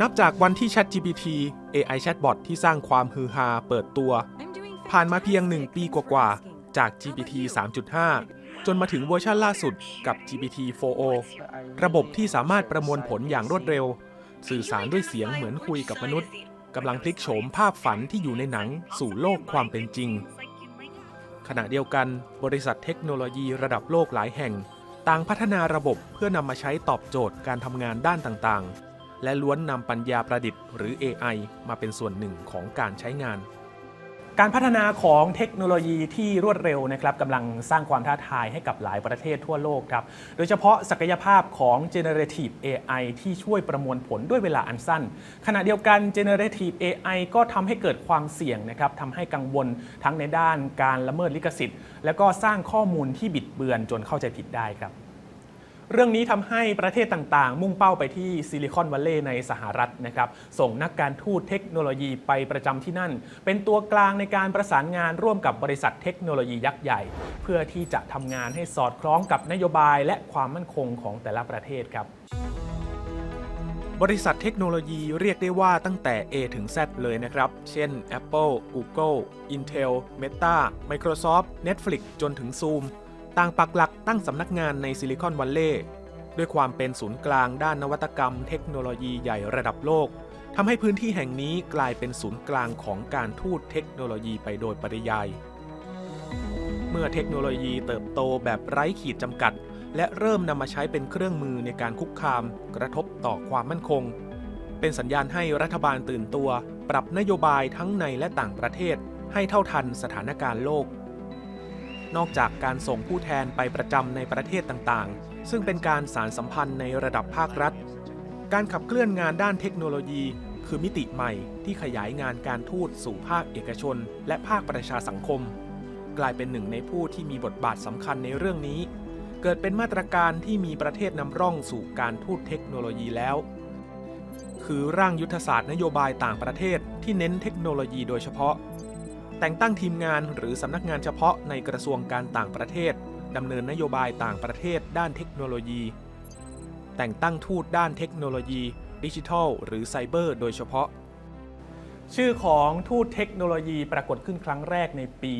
นับจากวันที่ ChatGPT AI chatbot ที่สร้างความฮือฮาเปิดตัว ผ่านมาเพียงหนึ่งปีกว่าๆ จาก GPT 3.5 จนมาถึงเวอร์ชันล่าสุดกับ GPT 4o ระบบที่สามารถประมวลผลอย่างรวดเร็ว สื่อสารด้วยเสียงเหมือนคุยกับมนุษย์กำลังพลิกโฉมภาพฝันที่อยู่ในหนังสู่โลกความเป็นจริง ขณะเดียวกัน บริษัทเทคโนโลยีระดับโลกหลายแห่ง ต่างพัฒนาระบบเพื่อนำมาใช้ตอบโจทย์การทำงานด้านต่างๆ และล้วนนำปัญญาประดิษฐ์หรือ AI มาเป็นส่วนหนึ่งของการใช้งาน การพัฒนาของเทคโนโลยีที่รวดเร็วนะครับกำลังสร้างความท้าทายให้กับหลายประเทศทั่วโลกครับ โดยเฉพาะศักยภาพของ generative AI ที่ช่วยประมวลผลด้วยเวลาอันสั้น ขณะเดียวกัน generative AI ก็ทำให้เกิดความเสี่ยงนะครับทำให้กังวลทั้งในด้านการละเมิดลิขสิทธิ์ และก็สร้างข้อมูลที่บิดเบือนจนเข้าใจผิดได้ครับ เรื่องนี้ทำให้ประเทศต่างๆ มุ่งเป้าไปที่ซิลิคอนวัลเลย์ในสหรัฐนะครับส่งนักการทูตเทคโนโลยีไปประจำที่นั่น เป็นตัวกลางในการประสานงานร่วมกับบริษัทเทคโนโลยียักษ์ใหญ่ เพื่อที่จะทำงานให้สอดคล้องกับนโยบายและความมั่นคงของแต่ละประเทศครับบริษัทเทคโนโลยีเรียกได้ว่าตั้งแต่ A ถึง Z เลยนะครับ เช่น Apple, Google, Intel, Meta, Microsoft, Netflix จนถึง Zoom ต่างปักหลักตั้งสำนักงานในซิลิคอนวัลเลย์ด้วยความเป็นศูนย์กลางด้านนวัตกรรมเทคโนโลยีใหญ่ระดับโลกทำให้พื้นที่แห่งนี้กลายเป็นศูนย์กลางของการทูตเทคโนโลยีไปโดยปริยาย เมื่อเทคโนโลยีเติบโตแบบไร้ขีดจำกัด และเริ่มนำมาใช้เป็นเครื่องมือในการคุกคาม กระทบต่อความมั่นคง เป็นสัญญาณให้รัฐบาลตื่นตัว ปรับนโยบายทั้งในและต่างประเทศ ให้เท่าทันสถานการณ์โลก นอกจากการส่งผู้แทนไปประจำในประเทศต่างๆ ซึ่งเป็นการสารสัมพันธ์ในระดับภาครัฐ การขับเคลื่อนงานด้านเทคโนโลยี คือมิติใหม่ที่ขยายงานการทูตสู่ภาคเอกชน และภาคประชาสังคม กลายเป็นหนึ่งในผู้ที่มีบทบาทสำคัญในเรื่องนี้ เกิดเป็นมาตรการที่มีประเทศนำร่องสู่การทูตเทคโนโลยีแล้ว คือร่างยุทธศาสตร์นโยบายต่างประเทศที่เน้นเทคโนโลยีโดยเฉพาะ แต่งตั้งทีมงานหรือสำนักงานเฉพาะในกระทรวงการต่างประเทศดำเนินนโยบายต่างประเทศด้านเทคโนโลยี แต่งตั้งทูตด้านเทคโนโลยี ดิจิทัล หรือไซเบอร์ โดยเฉพาะ ชื่อของทูตเทคโนโลยีปรากฏขึ้นครั้งแรกในปี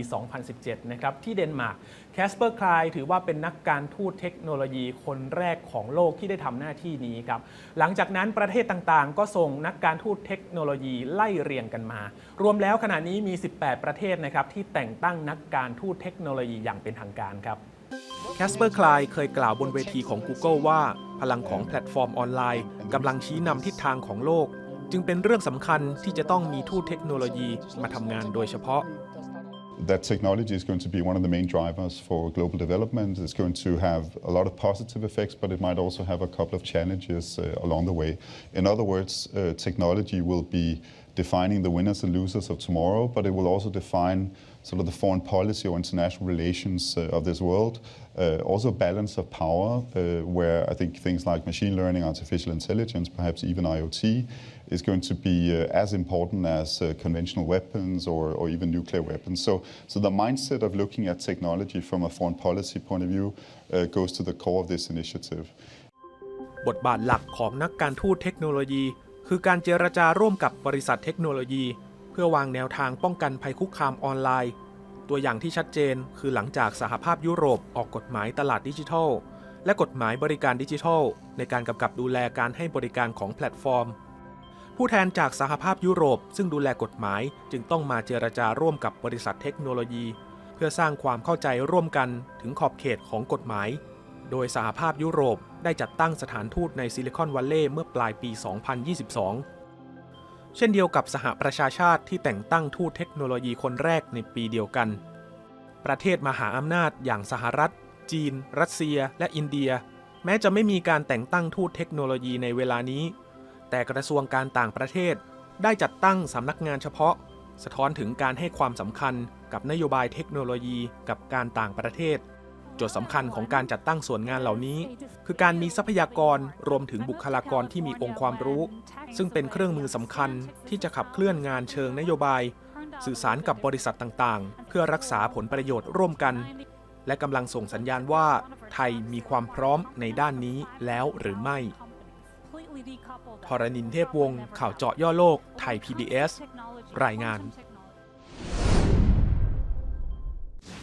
2017 นะครับ ที่เดนมาร์ก แคสเปอร์คลายถือว่าเป็นนักการทูตเทคโนโลยีคนแรกของโลกที่ได้ทำหน้าที่นี้ครับ หลังจากนั้นประเทศต่างๆ ก็ส่งนักการทูตเทคโนโลยีไล่เรียงกันมา รวมแล้วขณะนี้มี 18 ประเทศนะครับที่แต่งตั้งนักการทูตเทคโนโลยีอย่างเป็นทางการครับแคสเปอร์คลายเคยกล่าวบนเวทีของ Google ว่า พลังของแพลตฟอร์มออนไลน์กำลังชี้นำทิศทางของโลก จึงเป็นเรื่องสำคัญที่จะต้องมีทูตเทคโนโลยีมาทำงานโดยเฉพาะ that technology is going to be one of the main drivers for global development. It's going to have a lot of positive effects, but it might also have a couple of challenges uh, along the way. In other words, uh, technology will be defining the winners and losers of tomorrow, but it will also define sort of the foreign policy or international relations uh, of this world. Uh, also, balance of power, uh, where I think things like machine learning, artificial intelligence, perhaps even IoT, is going to be uh, as important as uh, conventional weapons or, or even nuclear weapons. So, so the mindset of looking at technology from a foreign policy point of view uh, goes to the core of this initiative. บทบาทหลักของนักการทูตเทคโนโลยี คือการเจรจาร่วมกับบริษัทเทคโนโลยี เพื่อวางแนวทางป้องกันภัยคุกคามออนไลน์ ตัวอย่างที่ชัดเจนคือหลังจากสหภาพยุโรปออกกฎหมายตลาดดิจิทัล และกฎหมายบริการดิจิทัล ในการกำกับดูแลการให้บริการของแพลตฟอร์ม ผู้แทนจากสหภาพยุโรป ซึ่งดูแลกฎหมายจึงต้องมาเจรจาร่วมกับบริษัทเทคโนโลยี เพื่อสร้างความเข้าใจร่วมกันถึงขอบเขตของกฎหมาย โดยสหภาพยุโรปได้จัดตั้งสถานทูตในซิลิคอนวัลเลย์เมื่อปลายปี 2022 เช่นเดียวกับสหประชาชาติที่แต่งตั้งทูตเทคโนโลยีคนแรกในปีเดียวกัน ประเทศมหาอำนาจอย่างสหรัฐ จีน รัสเซีย และอินเดีย แม้จะไม่มีการแต่งตั้งทูตเทคโนโลยีในเวลานี้ แต่กระทรวงการต่างประเทศได้จัดตั้งสำนักงานเฉพาะ สะท้อนถึงการให้ความสำคัญกับนโยบายเทคโนโลยีกับการต่างประเทศ จทย์สำคัญของการจัดตั้งส่วนงานเหล่านี้ คือการมีทรัพยากรรวมถึงบุคลากรที่มีองค์ความรู้ ซึ่งเป็นเครื่องมือสำคัญที่จะขับเคลื่อนงานเชิงนโยบาย สื่อสารกับบริษัทต่างๆ เพื่อรักษาผลประโยชน์ร่วมกัน และกำลังส่งสัญญาณว่า ไทยมีความพร้อมในด้านนี้แล้วหรือไม่ทรณินเทพวงศ์ข่าวเจาะย่อโลก ไทย PBS รายงานน